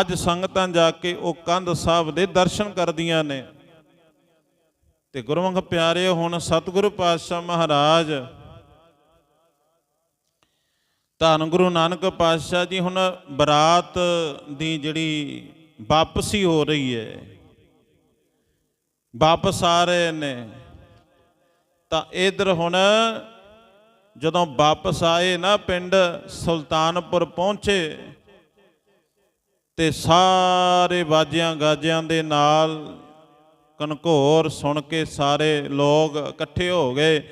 ਅੱਜ ਸੰਗਤਾਂ ਜਾ ਕੇ ਉਹ ਕੰਧ ਸਾਹਿਬ ਦੇ ਦਰਸ਼ਨ ਕਰਦੀਆਂ ਨੇ। ਤੇ ਗੁਰਮੁਖ ਪਿਆਰੇ ਹੁਣ ਸਤਿਗੁਰੂ ਪਾਤਸ਼ਾਹ ਮਹਾਰਾਜ, ਧੰਨ ਗੁਰੂ ਨਾਨਕ ਪਾਤਸ਼ਾਹ ਜੀ, ਹੁਣ ਬਰਾਤ ਦੀ ਜਿਹੜੀ ਵਾਪਸੀ ਹੋ ਰਹੀ ਹੈ। ਵਾਪਸ ਆ ਰਹੇ ਨੇ। ਤਾਂ ਇਧਰ ਹੁਣ ਜਦੋਂ ਵਾਪਸ ਆਏ ਨਾ ਪਿੰਡ ਸੁਲਤਾਨਪੁਰ ਪਹੁੰਚੇ ਤੇ ਸਾਰੇ ਬਾਜਿਆਂ ਗਾਜਿਆਂ ਦੇ ਨਾਲ ਕਨਕੋਰ ਸੁਣ ਕੇ ਸਾਰੇ ਲੋਕ ਇਕੱਠੇ ਹੋ ਗਏ।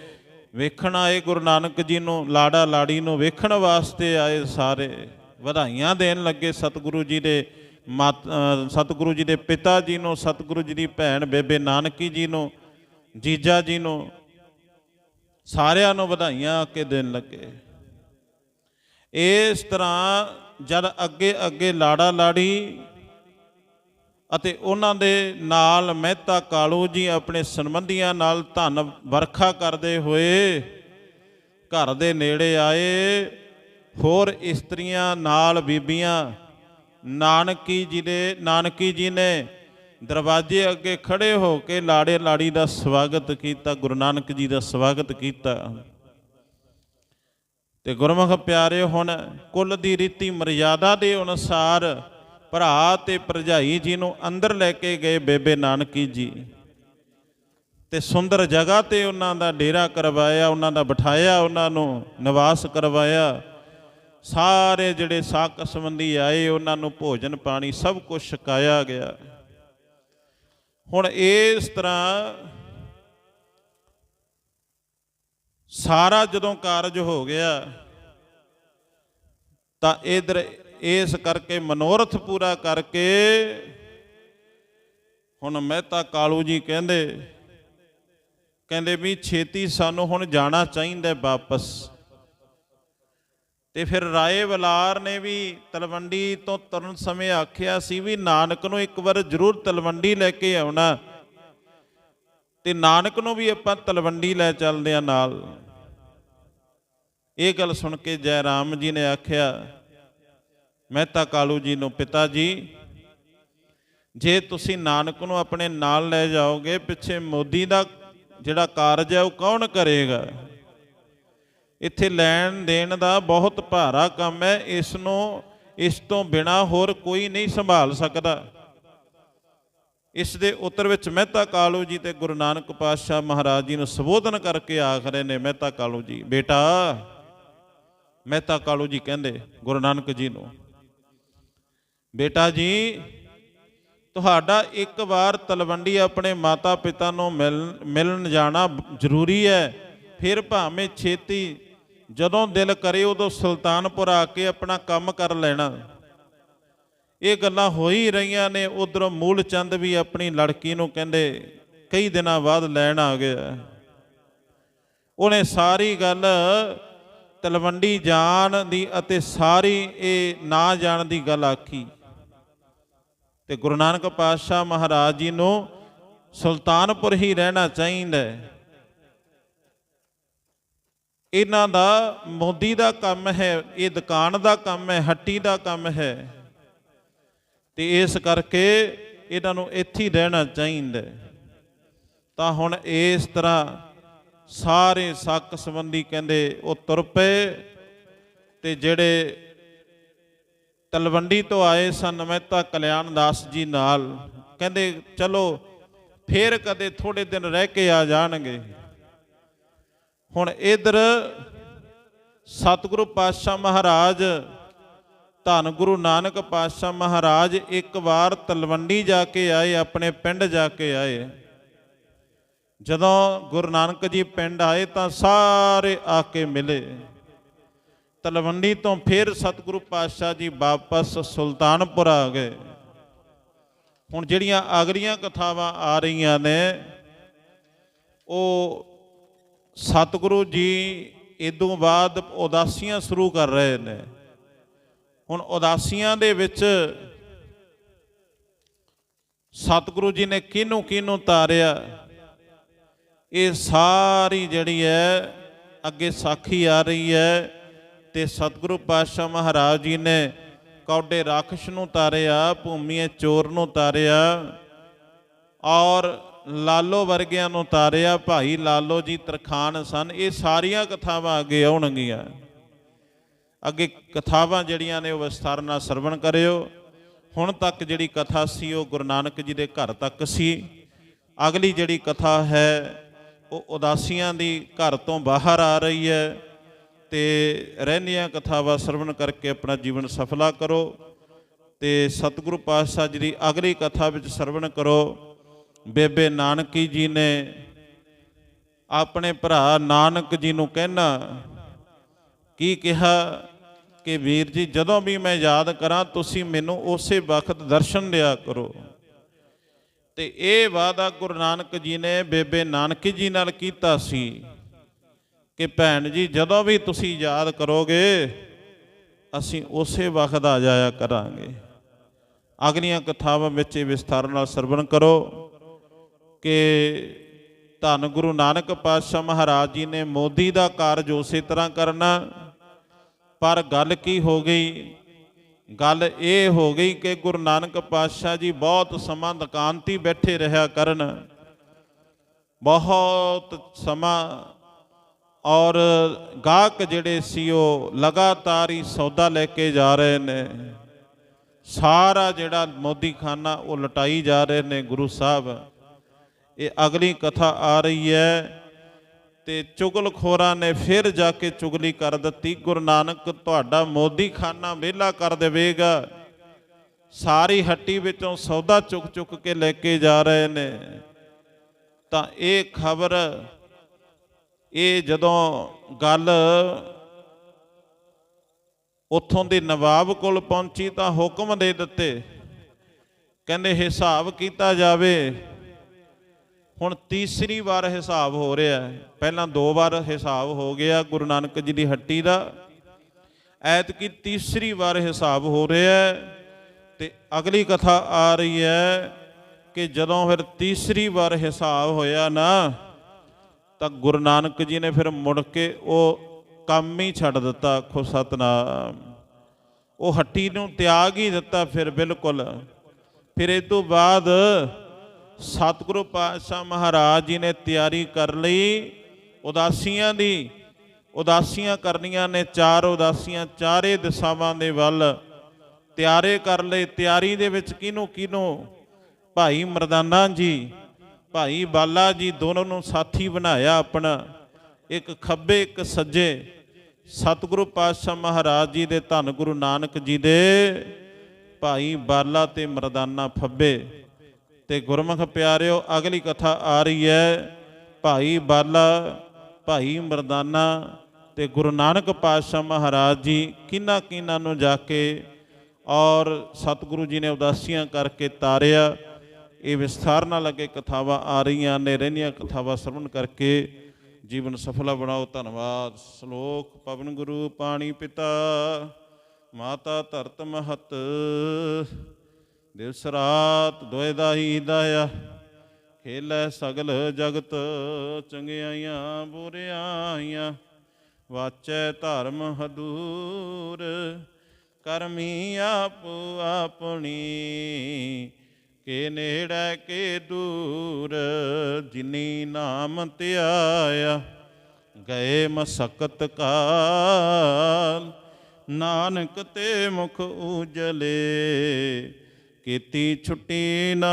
ਵੇਖਣ ਆਏ ਗੁਰੂ ਨਾਨਕ ਜੀ ਨੂੰ, ਲਾੜਾ ਲਾੜੀ ਨੂੰ ਵੇਖਣ ਵਾਸਤੇ ਆਏ ਸਾਰੇ। ਵਧਾਈਆਂ ਦੇਣ ਲੱਗੇ ਸਤਿਗੁਰੂ ਜੀ ਦੇ ਮਾਤ- ਸਤਿਗੁਰੂ ਜੀ ਦੇ ਪਿਤਾ ਜੀ ਨੂੰ, ਸਤਿਗੁਰੂ ਜੀ ਦੀ ਭੈਣ ਬੇਬੇ ਨਾਨਕੀ ਜੀ ਨੂੰ, ਜੀਜਾ ਜੀ ਨੂੰ। ਸਾਰਿਆਂ ਨੂੰ ਵਧਾਈਆਂ ਆ ਕੇ ਦੇਣ ਲੱਗੇ। ਇਸ ਤਰ੍ਹਾਂ ਜਦ ਅੱਗੇ ਅੱਗੇ ਲਾੜਾ ਲਾੜੀ ਅਤੇ ਉਹਨਾਂ ਦੇ ਨਾਲ ਮਹਿਤਾ ਕਾਲੂ ਜੀ ਆਪਣੇ ਸੰਬੰਧੀਆਂ ਨਾਲ ਧਨ ਵਰਖਾ ਕਰਦੇ ਹੋਏ ਘਰ ਦੇ ਨੇੜੇ ਆਏ, ਹੋਰ ਇਸਤਰੀਆਂ ਨਾਲ ਬੀਬੀਆਂ, ਨਾਨਕੀ ਜੀ ਦੇ, ਨਾਨਕੀ ਜੀ ਨੇ ਦਰਵਾਜ਼ੇ ਅੱਗੇ ਖੜੇ ਹੋ ਕੇ ਲਾੜੇ ਲਾੜੀ ਦਾ ਸਵਾਗਤ ਕੀਤਾ, ਗੁਰੂ ਨਾਨਕ ਜੀ ਦਾ ਸਵਾਗਤ ਕੀਤਾ। ਤੇ ਗੁਰਮੁਖ ਪਿਆਰੇ ਹੁਣ ਕੁੱਲ ਦੀ ਰੀਤੀ ਮਰਿਆਦਾ ਦੇ ਅਨੁਸਾਰ ਭਰਾ ਤੇ ਭਰਜਾਈ ਜੀ ਨੂੰ ਅੰਦਰ ਲੈ ਕੇ ਗਏ ਬੇਬੇ ਨਾਨਕੀ ਜੀ। ਤੇ ਸੁੰਦਰ ਜਗ੍ਹਾ ਤੇ ਉਹਨਾਂ ਦਾ ਡੇਰਾ ਕਰਵਾਇਆ, ਉਹਨਾਂ ਦਾ ਬਿਠਾਇਆ, ਉਹਨਾਂ ਨੂੰ ਨਿਵਾਸ ਕਰਵਾਇਆ। ਸਾਰੇ ਜਿਹੜੇ ਸਾਕ ਸੰਬੰਧੀ ਆਏ, ਉਹਨਾਂ ਨੂੰ ਭੋਜਨ ਪਾਣੀ ਸਭ ਕੁਝ ਛਕਾਇਆ ਗਿਆ। ਹੁਣ ਇਸ ਤਰ੍ਹਾਂ ਸਾਰਾ ਜਦੋਂ ਕਾਰਜ ਹੋ ਗਿਆ, ਤਾਂ ਇਧਰ ਇਸ ਕਰਕੇ ਮਨੋਰਥ ਪੂਰਾ ਕਰਕੇ ਹੁਣ ਮਹਿਤਾ ਕਾਲੂ ਜੀ ਕਹਿੰਦੇ ਕਹਿੰਦੇ ਵੀ ਛੇਤੀ ਸਾਨੂੰ ਹੁਣ ਜਾਣਾ ਚਾਹੀਦਾ ਵਾਪਸ। ਤੇ ਫਿਰ ਰਾਏ ਵਲਾਰ ਨੇ ਵੀ ਤਲਵੰਡੀ ਤੋਂ ਤੁਰਨ ਸਮੇਂ ਆਖਿਆ ਸੀ ਵੀ ਨਾਨਕ ਨੂੰ ਇੱਕ ਵਾਰ ਜ਼ਰੂਰ ਤਲਵੰਡੀ ਲੈ ਕੇ ਆਉਣਾ। ਤੇ ਨਾਨਕ ਨੂੰ ਵੀ ਆਪਾਂ ਤਲਵੰਡੀ ਲੈ ਚੱਲਦੇ ਆ ਨਾਲ। ਇਹ ਗੱਲ ਸੁਣ ਕੇ ਜੈ ਰਾਮ ਜੀ ਨੇ ਆਖਿਆ ਮਹਿਤਾ ਕਾਲੂ ਜੀ ਨੂੰ ਪਿਤਾ ਜੀ, ਜੇ ਤੁਸੀਂ ਨਾਨਕ ਨੂੰ ਆਪਣੇ ਨਾਲ ਲੈ ਜਾਓਗੇ, ਪਿੱਛੇ ਮੋਦੀ ਦਾ ਜਿਹੜਾ ਕਾਰਜ ਹੈ ਉਹ ਕੌਣ ਕਰੇਗਾ? ਇੱਥੇ ਲੈਣ ਦੇਣ ਦਾ ਬਹੁਤ ਭਾਰਾ ਕੰਮ ਹੈ ਇਸ ਨੂੰ ਇਸ ਤੋਂ ਬਿਨਾ ਹੋਰ ਕੋਈ ਨਹੀਂ ਸੰਭਾਲ ਸਕਦਾ। ਇਸ ਦੇ ਉੱਤਰ ਵਿੱਚ ਮਹਿਤਾ ਕਾਲੂ ਜੀ ਤੇ ਗੁਰੂ ਨਾਨਕ ਪਾਤਸ਼ਾਹ ਮਹਾਰਾਜ ਜੀ ਨੂੰ ਸੰਬੋਧਨ ਕਰਕੇ ਆਖ ਰਹੇ ਨੇ ਮਹਿਤਾ ਕਾਲੂ ਜੀ, ਬੇਟਾ, ਮਹਿਤਾ ਕਾਲੂ ਜੀ ਕਹਿੰਦੇ ਗੁਰੂ ਨਾਨਕ ਜੀ ਨੂੰ, ਬੇਟਾ ਜੀ, ਤੁਹਾਡਾ ਇੱਕ ਵਾਰ ਤਲਵੰਡੀ ਆਪਣੇ ਮਾਤਾ ਪਿਤਾ ਨੂੰ ਮਿਲਣ ਮਿਲਣ ਜਾਣਾ ਜ਼ਰੂਰੀ ਹੈ, ਫਿਰ ਭਾਵੇਂ ਛੇਤੀ ਜਦੋਂ ਦਿਲ ਕਰੇ ਉਦੋਂ ਸੁਲਤਾਨਪੁਰ ਆ ਕੇ ਆਪਣਾ ਕੰਮ ਕਰ ਲੈਣਾ। ਇਹ ਗੱਲਾਂ ਹੋ ਹੀ ਰਹੀਆਂ ਨੇ, ਉਧਰੋਂ ਮੂਲ ਚੰਦ ਵੀ ਆਪਣੀ ਲੜਕੀ ਨੂੰ ਕਹਿੰਦੇ, ਕਈ ਦਿਨਾਂ ਬਾਅਦ ਲੈਣ ਆ ਗਿਆ। ਉਹਨੇ ਸਾਰੀ ਗੱਲ ਤਲਵੰਡੀ ਜਾਣ ਦੀ ਅਤੇ ਸਾਰੀ ਇਹ ਨਾ ਜਾਣ ਦੀ ਗੱਲ ਆਖੀ। ਤੇ ਗੁਰੂ ਨਾਨਕ ਪਾਤਸ਼ਾਹ ਮਹਾਰਾਜ ਜੀ ਨੂੰ ਸੁਲਤਾਨਪੁਰ ਹੀ ਰਹਿਣਾ ਚਾਹੀਦਾ ਹੈ। ਇਹਨਾਂ ਦਾ ਮੋਦੀ ਦਾ ਕੰਮ ਹੈ, ਇਹ ਦੁਕਾਨ ਦਾ ਕੰਮ ਹੈ, ਹੱਟੀ ਦਾ ਕੰਮ ਹੈ। ਤੇ ਇਸ ਕਰਕੇ ਇਹਨਾਂ ਨੂੰ ਇੱਥੇ ਰਹਿਣਾ ਚਾਹੀਦਾ ਤਾਂ ਹੁਣ ਇਸ ਤਰ੍ਹਾਂ ਸਾਰੇ ਸੱਕ ਸੰਬੰਧੀ ਕਹਿੰਦੇ ਉਹ ਤੁਰ ਪਏ ਤੇ ਜਿਹੜੇ ਤਲਵੰਡੀ ਤੋਂ ਆਏ ਸਨ ਮਹਿਤਾ ਕਲਿਆਣ ਦਾਸ ਜੀ ਨਾਲ, ਕਹਿੰਦੇ ਚਲੋ ਫੇਰ ਕਦੇ ਥੋੜੇ ਦਿਨ ਰਹਿ ਕੇ ਆ ਜਾਣਗੇ। ਹੁਣ ਇਧਰ ਸਤਿਗੁਰੂ ਪਾਤਸ਼ਾਹ ਮਹਾਰਾਜ, ਧੰਨ ਗੁਰੂ ਨਾਨਕ ਪਾਤਸ਼ਾਹ ਮਹਾਰਾਜ ਇੱਕ ਵਾਰ ਤਲਵੰਡੀ ਜਾ ਕੇ ਆਏ, ਆਪਣੇ ਪਿੰਡ ਜਾ ਕੇ ਆਏ। ਜਦੋਂ ਗੁਰੂ ਨਾਨਕ ਜੀ ਪਿੰਡ ਆਏ ਤਾਂ ਸਾਰੇ ਆ ਕੇ ਮਿਲੇ। ਤਲਵੰਡੀ ਤੋਂ ਫਿਰ ਸਤਿਗੁਰੂ ਪਾਤਸ਼ਾਹ ਜੀ ਵਾਪਸ ਸੁਲਤਾਨਪੁਰ ਆ ਗਏ। ਹੁਣ ਜਿਹੜੀਆਂ ਅਗਲੀਆਂ ਕਥਾਵਾਂ ਆ ਰਹੀਆਂ ਨੇ, ਉਹ ਸਤਿਗੁਰੂ ਜੀ ਇਦੋਂ ਬਾਅਦ ਉਦਾਸੀਆਂ ਸ਼ੁਰੂ ਕਰ ਰਹੇ ਨੇ। ਹੁਣ ਉਦਾਸੀਆਂ ਦੇ ਵਿੱਚ ਸਤਿਗੁਰੂ ਜੀ ਨੇ ਕਿਹਨੂੰ ਕਿਹਨੂੰ ਤਾਰਿਆ? ਇਹ ਸਾਰੀ ਜਿਹੜੀ ਹੈ, ਅੱਗੇ ਸਾਖੀ ਆ ਰਹੀ ਹੈ ਤੇ ਸਤਿਗੁਰੂ ਪਾਤਸ਼ਾਹ ਮਹਾਰਾਜ ਜੀ ਨੇ ਕੌਡੇ ਰਾਖਸ਼ ਨੂੰ ਤਾਰਿਆ ਭੂਮੀਏ ਚੋਰ ਨੂੰ ਤਾਰਿਆ ਔਰ ਲਾਲੋ ਵਰਗਿਆਂ ਨੂੰ ਤਾਰਿਆ ਭਾਈ ਲਾਲੋ ਜੀ ਤਰਖਾਨ ਸਨ, ਇਹ ਸਾਰੀਆਂ ਕਥਾਵਾਂ ਅੱਗੇ ਆਉਣਗੀਆਂ। ਅੱਗੇ ਕਥਾਵਾਂ ਜਿਹੜੀਆਂ ਨੇ ਉਹ ਵਿਸਥਾਰ ਨਾਲ ਸਰਵਣ ਕਰਿਓ। ਹੁਣ ਤੱਕ ਜਿਹੜੀ ਕਥਾ ਸੀ, ਉਹ ਗੁਰੂ ਨਾਨਕ ਜੀ ਦੇ ਘਰ ਤੱਕ ਸੀ। ਅਗਲੀ ਜਿਹੜੀ ਕਥਾ ਹੈ, ਉਹ ਉਦਾਸੀਆਂ ਦੀ ਘਰ ਤੋਂ ਬਾਹਰ ਆ ਰਹੀ ਹੈ ਤੇ ਰਹਿੰਦੀਆਂ ਕਥਾਵਾਂ ਸਰਵਣ ਕਰਕੇ ਆਪਣਾ ਜੀਵਨ ਸਫਲਾ ਕਰੋ ਤੇ ਸਤਿਗੁਰੂ ਪਾਤਸ਼ਾਹ ਜੀ ਦੀ ਅਗਲੀ ਕਥਾ ਵਿੱਚ ਸਰਵਣ ਕਰੋ। ਬੇਬੇ ਨਾਨਕੀ ਜੀ ਨੇ ਆਪਣੇ ਭਰਾ ਨਾਨਕ ਜੀ ਨੂੰ ਕਹਿਣਾ, ਕੀ ਕਿਹਾ ਕਿ ਵੀਰ ਜੀ, ਜਦੋਂ ਵੀ ਮੈਂ ਯਾਦ ਕਰਾਂ, ਤੁਸੀਂ ਮੈਨੂੰ ਉਸੇ ਵਕਤ ਦਰਸ਼ਨ ਦਿਆ ਕਰੋ। ਤੇ ਇਹ ਵਾਦਾ ਗੁਰੂ ਨਾਨਕ ਜੀ ਨੇ ਬੇਬੇ ਨਾਨਕੀ ਜੀ ਨਾਲ ਕੀਤਾ ਸੀ ਕਿ ਭੈਣ ਜੀ, ਜਦੋਂ ਵੀ ਤੁਸੀਂ ਯਾਦ ਕਰੋਗੇ, ਅਸੀਂ ਉਸੇ ਵਕਤ ਆ ਜਾਇਆ ਕਰਾਂਗੇ। ਅਗਲੀਆਂ ਕਥਾਵਾਂ ਵਿੱਚ ਇਹ ਵਿਸਥਾਰ ਨਾਲ ਸਰਵਣ ਕਰੋ। ਕਿ ਧੰਨ ਗੁਰੂ ਨਾਨਕ ਪਾਤਸ਼ਾਹ ਮਹਾਰਾਜ ਜੀ ਨੇ ਮੋਦੀ ਦਾ ਕਾਰਜ ਉਸੇ ਤਰ੍ਹਾਂ ਕਰਨਾ। ਪਰ ਗੱਲ ਕੀ ਹੋ ਗਈ? ਗੱਲ ਇਹ ਹੋ ਗਈ ਕਿ ਗੁਰੂ ਨਾਨਕ ਪਾਤਸ਼ਾਹ ਜੀ ਬਹੁਤ ਸਮਾਂ ਦੁਕਾਨ ਤੇ ਬੈਠੇ ਰਿਹਾ ਕਰਨ। ਬਹੁਤ ਸਮਾਂ ਔਰ ਗਾਹਕ ਜਿਹੜੇ ਸੀ ਉਹ ਲਗਾਤਾਰ ਹੀ ਸੌਦਾ ਲੈ ਕੇ ਜਾ ਰਹੇ ਨੇ। ਸਾਰਾ ਜਿਹੜਾ ਮੋਦੀ ਖਾਨਾ ਉਹ ਲਟਾਈ ਜਾ ਰਹੇ ਨੇ ਗੁਰੂ ਸਾਹਿਬ। ਇਹ ਅਗਲੀ ਕਥਾ ਆ ਰਹੀ ਹੈ ਤੇ ਚੁਗਲਖੋਰਾਂ ਨੇ ਫਿਰ ਜਾ ਕੇ ਚੁਗਲੀ ਕਰ ਦਿੱਤੀ। ਗੁਰੂ ਨਾਨਕ, ਤੁਹਾਡਾ ਮੋਦੀ ਖਾਨਾ ਵਿਹਲਾ ਕਰ ਦੇਵੇਗਾ। ਸਾਰੀ ਹੱਟੀ ਵਿੱਚੋਂ ਸੌਦਾ ਚੁੱਕ ਚੁੱਕ ਕੇ ਲੈ ਕੇ ਜਾ ਰਹੇ ਨੇ। ਤਾਂ ਇਹ ਖਬਰ, ਇਹ ਜਦੋਂ ਗੱਲ ਉੱਥੋਂ ਦੇ ਨਵਾਬ ਕੋਲ ਪਹੁੰਚੀ ਤਾਂ ਹੁਕਮ ਦੇ ਦਿੱਤੇ। ਕਹਿੰਦੇ, ਹਿਸਾਬ ਕੀਤਾ ਜਾਵੇ ਹੁਣ ਤੀਸਰੀ ਵਾਰ ਹਿਸਾਬ ਹੋ ਰਿਹਾ ਹੈ। ਪਹਿਲਾਂ ਦੋ ਵਾਰ ਹਿਸਾਬ ਹੋ ਗਿਆ ਗੁਰੂ ਨਾਨਕ ਜੀ ਦੀ ਹੱਟੀ ਦਾ। ਐਤਕੀ ਤੀਸਰੀ ਵਾਰ ਹਿਸਾਬ ਹੋ ਰਿਹਾ ਹੈ ਤੇ ਅਗਲੀ ਕਥਾ ਆ ਰਹੀ ਹੈ ਕਿ ਜਦੋਂ ਫਿਰ ਤੀਸਰੀ ਵਾਰ ਹਿਸਾਬ ਹੋਇਆ ਨਾ, ਤਾਂ ਗੁਰੂ ਨਾਨਕ ਜੀ ਨੇ ਫਿਰ ਮੁੜ ਕੇ ਉਹ ਕੰਮ ਹੀ ਛੱਡ ਦਿੱਤਾ ਆਖੋ ਸਤਨਾਮ। ਉਹ ਹੱਟੀ ਨੂੰ ਤਿਆਗ ਹੀ ਦਿੱਤਾ ਫਿਰ ਬਿਲਕੁਲ। ਫਿਰ ਇਹ ਤੋਂ ਬਾਅਦ ਸਤਿਗੁਰੂ ਪਾਤਸ਼ਾਹ ਮਹਾਰਾਜ ਜੀ ਨੇ ਤਿਆਰੀ ਕਰ ਲਈ। ਉਦਾਸੀਆਂ ਦੀ, ਉਦਾਸੀਆਂ ਕਰਨੀਆਂ ਨੇ ਚਾਰ, ਉਦਾਸੀਆਂ ਚਾਰੇ ਦਿਸ਼ਾਵਾਂ ਦੇ ਵੱਲ। ਤਿਆਰੇ ਕਰ ਲਈ ਤਿਆਰੀ ਦੇ ਵਿੱਚ ਕਿਹਨੂੰ ਕਿਹਨੂੰ? ਭਾਈ ਮਰਦਾਨਾ ਜੀ, ਭਾਈ ਬਾਲਾ ਜੀ ਦੋਨੋਂ ਨੂੰ ਸਾਥੀ ਬਣਾਇਆ ਆਪਣਾ। ਇੱਕ ਖੱਬੇ, ਇੱਕ ਸੱਜੇ। ਸਤਿਗੁਰੂ ਪਾਤਸ਼ਾਹ ਮਹਾਰਾਜ ਜੀ ਦੇ ਧੰਨ ਗੁਰੂ ਨਾਨਕ ਜੀ ਦੇ। ਭਾਈ ਬਾਲਾ ਤੇ ਮਰਦਾਨਾ ਫੱਬੇ। ਤੇ ਗੁਰਮੁਖ ਪਿਆਰਿਓ, ਅਗਲੀ ਕਥਾ ਆ ਰਹੀ ਹੈ, ਭਾਈ ਬਾਲਾ, ਭਾਈ ਮਰਦਾਨਾ ਤੇ ਗੁਰੂ ਨਾਨਕ ਪਾਤਸ਼ਾਹ ਮਹਾਰਾਜ ਜੀ ਕਿੰਨਾ ਕਿੰਨਾ ਨੂੰ ਜਾ ਕੇ ਔਰ ਸਤਿਗੁਰੂ ਜੀ ਨੇ ਉਦਾਸੀਆਂ ਕਰਕੇ ਤਾਰਿਆ। ਇਹ ਵਿਸਥਾਰ ਨਾਲ ਅੱਗੇ ਕਥਾਵਾਂ ਆ ਰਹੀਆਂ ਨੇ ਰਹਿੰਦੀਆਂ ਕਥਾਵਾਂ ਸਰਵਣ ਕਰਕੇ ਜੀਵਨ ਸਫਲਾ ਬਣਾਓ। ਧੰਨਵਾਦ। ਸ਼ਲੋਕ ਪਵਨ ਗੁਰੂ ਪਾਣੀ ਪਿਤਾ, ਮਾਤਾ ਧਰਤ ਮਹਤ। ਦਿਵਸ ਰਾਤ ਦੋਇ ਦਾ ਹੀ ਦਾਇਆ, ਖੇਲੈ ਸਗਲ ਜਗਤ ਚੰਗਿਆਈਆਂ ਬੁਰਿਆਈਆਂ, ਵਾਚੈ ਧਰਮ ਹਦੂਰ, ਕਰਮੀ ਆਪੋ ਆਪਣੀ, ਕੇ ਨੇੜੇ ਕੇ ਦੂਰ, ਜਿਨੀ ਨਾਮ ਧਿਆਇਆ, ਗਏ ਮਸਕਤ ਕਾਲ, ਨਾਨਕ ਤੇ ਮੁਖ ਉਜਲੇ ਕੀਤੀ ਛੁੱਟੀ ਨਾ